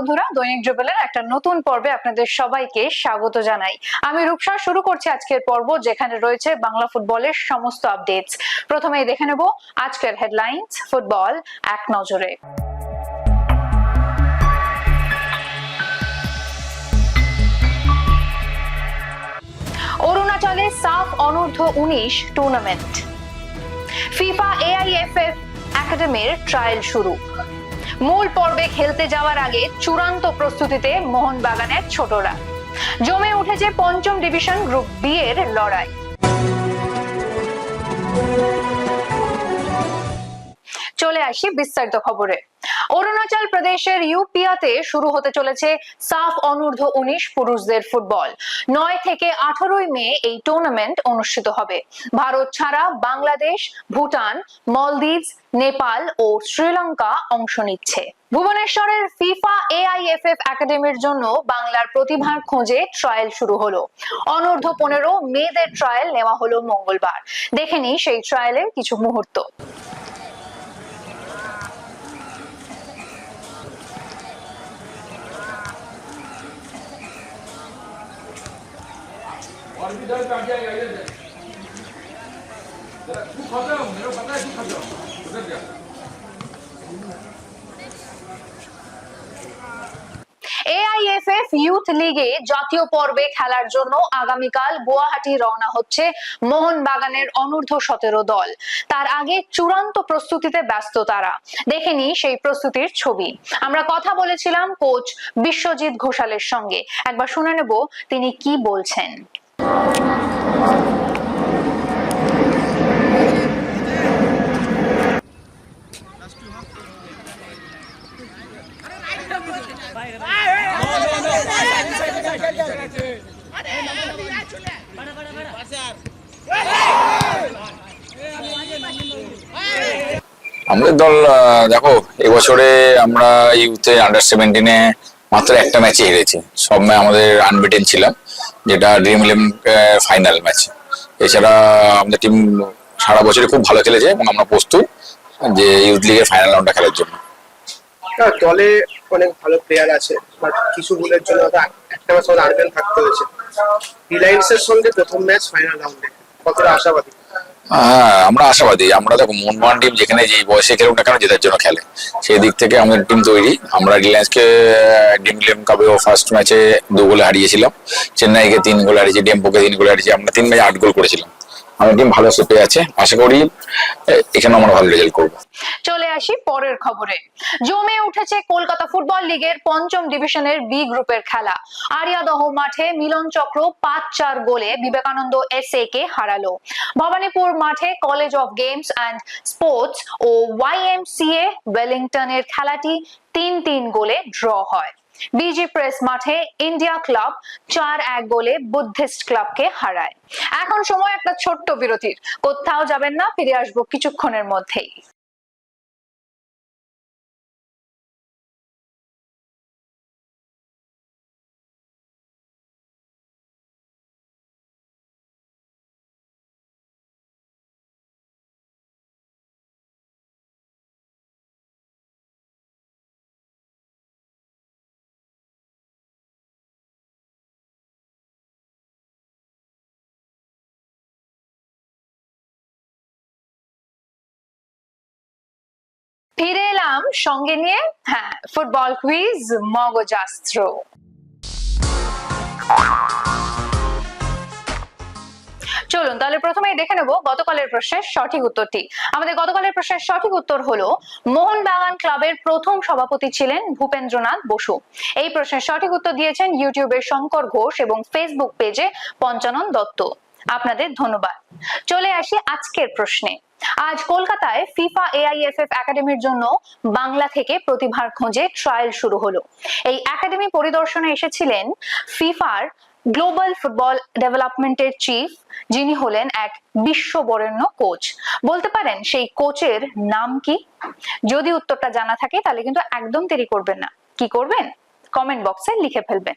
বন্ধুরা, দৈনিক জুবেলের একটা নতুন পর্বে আপনাদের সবাইকে স্বাগত জানাই। আমি রূপসা, শুরু করছি আজকের পর্ব যেখানে রয়েছে বাংলা ফুটবলের সমস্ত আপডেটস। প্রথমেই দেখে নেব আজকের হেডলাইন্স, ফুটবল এক নজরে। অরুণাচলে সাফ অনূর্ধ্ব উনিশ টুর্নামেন্ট ফিফা এআইএফএফ একাডেমির ট্রায়াল শুরু। মূল পর্বে খেলতে যাওয়ার আগে চূড়ান্ত প্রস্তুতিতে মোহনবাগানের ছোটরা। জমে উঠেছে পঞ্চম ডিভিশন গ্রুপ বি এর লড়াই। চলে আসি বিস্তারিত খবরে। অরুণাচল প্রদেশের ইউপিয়াতে শুরু হতে চলেছে সাফ অনূর্ধ্ব উনিশ পুরুষদের ফুটবল। নয় থেকে আঠারোই মে এই টুর্নামেন্ট অনুষ্ঠিত হবে। ভারত ছাড়া বাংলাদেশ, ভুটান, মলদ্বীপ, নেপাল ও শ্রীলঙ্কা অংশ নিচ্ছে। ভুবনেশ্বরের ফিফা এআইএফএফ একাডেমির জন্য বাংলার প্রতিভার খোঁজে ট্রায়াল শুরু হলো। অনূর্ধ্ব পনেরো মেয়েদের ট্রায়াল নেওয়া হলো মঙ্গলবার। দেখেনি সেই ট্রায়ালের কিছু মুহূর্ত। এআইএফএফ ইউথ লিগে জাতীয় পর্বে খেলার জন্য আগামীকাল গুয়াহাটি রওনা হচ্ছে মোহনবাগানের অনূর্ধ্ব সতেরো দল। তার আগে চূড়ান্ত প্রস্তুতিতে ব্যস্ত তারা। দেখেনি সেই প্রস্তুতির ছবি। আমরা কথা বলেছিলাম কোচ বিশ্বজিৎ ঘোষালের সঙ্গে। একবার শুনে নেব তিনি কি বলছেন। আমাদের দল দেখো, এবছরে আমরা ইউথে আন্ডার সেভেন্টিনে মাত্র একটা ম্যাচে হেরেছি। সব ম্যাচ আমাদের আনবিটেন ছিলাম, যেটা ড্রিম ইলেভেন ফাইনাল ম্যাচ এছাড়া আমাদের টিম সারা বছরই খুব ভালো খেলেছে এবং আমরা প্রস্তুত যে ইউথ লিগের ফাইনাল রাউন্ডটা খেলার জন্য। দলে অনেক ভালো প্লেয়ার আছে বাট কিছু ভুলের জন্য একটা ম্যাচ আমাদের আনবেন থাকতে হয়েছে। রিলায়েন্স এর সঙ্গে প্রথম ম্যাচ ফাইনাল রাউন্ডে কতটা আশাবাদী? হ্যাঁ আমরা আশাবাদী। আমরা দেখো মোহনবাগান টিম যেখানে যেই বয়সে খেলুক না কেন, জেতার জন্য খেলে। সেই দিক থেকে আমাদের টিম তৈরি। আমরা রিলায়েন্সকে কাপে ও ফার্স্ট ম্যাচে দু গোলে হারিয়েছিলাম। চেন্নাইকে তিন গোলে হারিয়েছি ডেম্পোকে তিন গোলে হারিয়েছি। আমরা তিন ম্যাচে আট গোল করেছিলাম। আমাদের টিম ভালো শেপে আছে, আশা করি এখানে আমরা ভালো রেজাল্ট করব। চলে আসি পরের খবরে। জমে উঠেছে কলকাতা ফুটবল লিগের পঞ্চম ডিভিশনের বি গ্রুপের খেলা। আরিয়াদহ মাঠে মিলন চক্র পাঁচ চার গোলে বিবেকানন্দ এস এ কে হারালো। ভবানীপুর মাঠে college of games and sports O YMCA ওয়েলিংটনের খেলাটি তিন তিন গোলে ড্র হয়। বিজি প্রেস মাঠে ইন্ডিয়া ক্লাব চার এক গোলে বুদ্ধিস্ট ক্লাবকে হারায়। এখন সময় একটা ছোট্ট বিরতির। কোথাও যাবেন না, ফিরে আসব কিছুক্ষণের মধ্যেই। ফিরে এলাম সঙ্গে নিয়ে হ্যাঁ ফুটবল কুইজ মগজাস্ত্র। চলুন, তাহলে প্রথমে দেখে নেব গতকালের প্রশ্নের সঠিক উত্তরটি। আমাদের গতকালের প্রশ্নের সঠিক উত্তর হলো, মোহনবাগান ক্লাবের প্রথম সভাপতি ছিলেন ভূপেন্দ্রনাথ বসু। এই প্রশ্নের সঠিক উত্তর দিয়েছেন ইউটিউবের শঙ্কর ঘোষ এবং ফেসবুক পেজে পঞ্চানন দত্ত। আপনাদের ধন্যবাদ। চলে আসি আজকের প্রশ্নে। আজ কলকাতায় ফিফা এআইএফএফ একাডেমির জন্য বাংলা থেকে প্রতিভার খোঁজে ট্রায়াল শুরু হলো। এই একাডেমি পরিদর্শনে এসেছিলেন ফিফার গ্লোবাল ফুটবল ডেভেলপমেন্টের চিফ যিনি হলেন এক বিশ্ববরেণ্য কোচ বলতে পারেন, সেই কোচের নাম কি? যদি উত্তরটা জানা থাকে, তাহলে কিন্তু একদম দেরি করবেন না। কি করবেন? কমেন্ট বক্সে লিখে ফেলবেন।